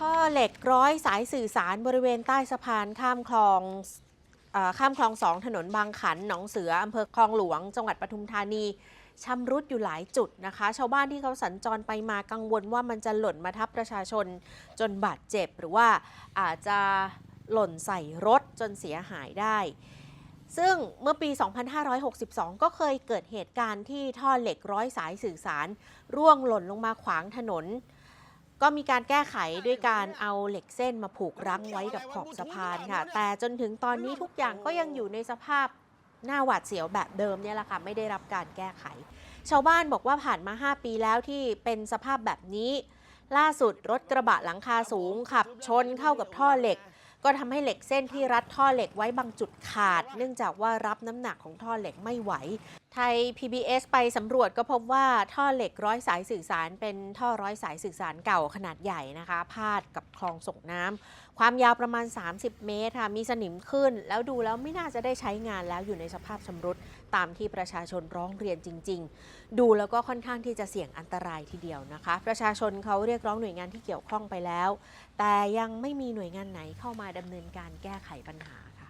ท่อเหล็กร้อยสายสื่อสารบริเวณใต้สะพานข้ามคลองอข้ามคลองสองถนนบางขันหนองเสืออำเภอคลองหลวง จังหวัดปทุมธานีชำรุดอยู่หลายจุดนะคะ ชาวบ้านที่เขาสัญจรไปมากังวลว่ามันจะหล่นมาทับประชาชนจนบาดเจ็บ หรือว่าอาจจะหล่นใส่รถจนเสียหายได้ ซึ่งเมื่อปี 2562 ก็เคยเกิดเหตุการณ์ที่ท่อเหล็กร้อยสายสื่อสาร ร่วงหล่นลงมาขวางถนน ก็มีการแก้ไขด้วยการเอาเหล็กเส้นมาผูกรั้งไว้กับขอบสะพานค่ะ แต่จนถึงตอนนี้ทุกอย่างก็ยังอยู่ในสภาพหน้าหวาดเสียวแบบเดิมเนี่ยแหละค่ะ ไม่ได้รับการแก้ไข ชาวบ้านบอกว่าผ่านมา 5 ปีแล้วที่เป็นสภาพแบบนี้ ล่าสุดรถกระบะหลังคาสูงขับ ชนเข้ากับท่อเหล็ก ก็ทำให้เหล็กเส้นที่รัดท่อเหล็กไว้บางจุดขาด เนื่องจากว่ารับน้ำหนักของท่อเหล็กไม่ไหว ไทย PBS ไปสำรวจก็พบว่าท่อเหล็กร้อยสายสื่อสารเป็นท่อร้อยสายสื่อสารเก่าขนาดใหญ่นะคะ พาดกับคลองส่งน้ำความยาวประมาณ 30 เมตรค่ะมีสนิมขึ้น แล้วดูแล้วไม่น่าจะได้ใช้งานแล้วอยู่ในสภาพชำรุดตามที่ประชาชนร้องเรียนจริง ๆ ดูแล้วก็ค่อนข้างที่จะเสี่ยงอันตรายทีเดียวนะคะ ประชาชนเขาเรียกร้องหน่วยงานที่เกี่ยวข้องไปแล้ว แต่ยังไม่มีหน่วยงานไหนเข้ามาดำเนินการแก้ไขปัญหาค่ะ